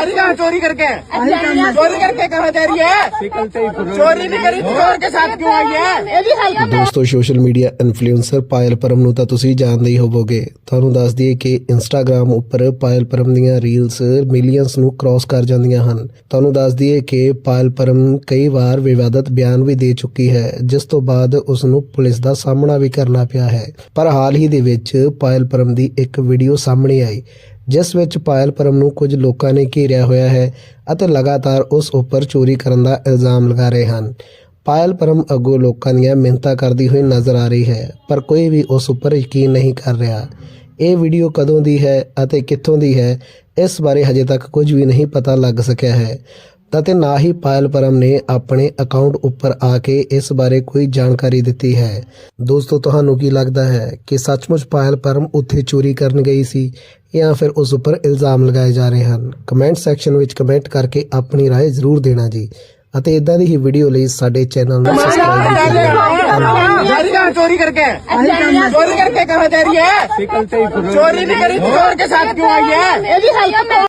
गाड़ी कहाँ चोरी करके चोरी करके कहाँ जा रही है चोरी नहीं करी तो चोर के साथ क्यों आई है ਇਹ ਵੀ ਹੈਗਾ ਦੋਸਤੋ social media influencer Payal Param ਨੂੰ ਤਾਂ ਤੁਸੀਂ ਜਾਣਦੇ ਹੀ ਹੋਵੋਗੇ ਤੁਹਾਨੂੰ ਦੱਸ ਦਈਏ ਕਿ ਇੰਸਟਾਗ੍ਰam ਉੱਪਰ ਪਾਇਲ ਪਰਮ ਦੀਆਂ ਰੀਲਸ ਮਿਲੀਅਨਸ ਨੂੰ ਕ੍ਰਾਸ ਕਰ ਜਾਂਦੀਆਂ ਹਨ ਤੁਹਾਨੂੰ ਦੱਸ ਦਈਏ ਕਿ ਪਾਇਲ ਪਰਮ ਕਈ ਵਾਰ ਵਿਵਾਦਤ ਬਿਆਨ ਵੀ ਦੇ ਚੁੱਕੀ ਹੈ ਜਿਸ ਤੋਂ ਬਾਅਦ ਉਸ ਨੂੰ ਪੁਲਿਸ ਦਾ ਸਾਹਮਣਾ ਵੀ ਕਰਨਾ ਪਿਆ ਹੈ ਪਰ ਹਾਲ ਹੀ ਦੇ ਵਿੱਚ ਪਾਇਲ ਪਰਮ ਦੀ ਇੱਕ ਵੀਡੀਓ ਸਾਹਮਣੇ ਆਈ ਜਿਸ ਵਿੱਚ ਪਾਇਲ ਪਰਮ ਨੂੰ ਕੁਝ ਲੋਕਾਂ ਨੇ ਘੇਰਿਆ ਹੋਇਆ ਹੈ ਅਤੇ ਲਗਾਤਾਰ ਉਸ ਉੱਪਰ ਚੋਰੀ ਕਰਨ ਦਾ ਇਲਜ਼ਾਮ ਲਗਾ ਰਹੇ ਹਨ। ਪਾਇਲ ਪਰਮ ਅੱਗੋਂ ਲੋਕਾਂ ਦੀਆਂ ਮਿੰਨਤਾਂ ਕਰਦੀ ਹੋਈ ਨਜ਼ਰ ਆ ਰਹੀ ਹੈ, ਪਰ ਕੋਈ ਵੀ ਉਸ ਉੱਪਰ ਯਕੀਨ ਨਹੀਂ ਕਰ ਰਿਹਾ। ਇਹ ਵੀਡੀਓ ਕਦੋਂ ਦੀ ਹੈ ਅਤੇ ਕਿੱਥੋਂ ਦੀ ਹੈ, ਇਸ ਬਾਰੇ ਹਜੇ ਤੱਕ ਕੁਝ ਵੀ ਨਹੀਂ ਪਤਾ ਲੱਗ ਸਕਿਆ ਹੈ। ਅਤੇ ਨਾ ਹੀ ਪਾਇਲ ਪਰਮ ਨੇ ਆਪਣੇ ਅਕਾਊਂਟ ਉੱਪਰ ਆ ਕੇ ਇਸ ਬਾਰੇ ਕੋਈ ਜਾਣਕਾਰੀ ਦਿੱਤੀ ਹੈ। ਦੋਸਤੋ ਤੁਹਾਨੂੰ ਕੀ ਲੱਗਦਾ ਹੈ ਕਿ ਸੱਚਮੁੱਚ ਪਾਇਲ ਪਰਮ ਉੱਥੇ ਚੋਰੀ ਕਰਨ ਗਈ ਸੀ ਜਾਂ ਫਿਰ ਉਸ ਉੱਪਰ ਇਲਜ਼ਾਮ ਲਗਾਏ ਜਾ ਰਹੇ ਹਨ? ਕਮੈਂਟ ਸੈਕਸ਼ਨ ਵਿੱਚ ਕਮੈਂਟ ਕਰਕੇ ਆਪਣੀ رائے ਜ਼ਰੂਰ ਦੇਣਾ ਜੀ। ਅਤੇ ਇਦਾਂ ਦੀ ਹੀ ਵੀਡੀਓ ਲਈ ਸਾਡੇ ਚੈਨਲ ਨੂੰ ਸਬਸਕ੍ਰਾਈਬ ਕਰੋ। ਚੋਰੀ ਕਰਕੇ। ਚੋਰੀ ਕਰਕੇ ਕਹਾ ਜਾ ਹੈ? ਚੋਰੀ ਨਹੀਂ ਕਰੀ ਚੋਰ ਕੇ ਸਾਥ ਕਿਉਂ ਆਈ ਹੈ? ਇਹ ਵੀ ਹਲਕਾ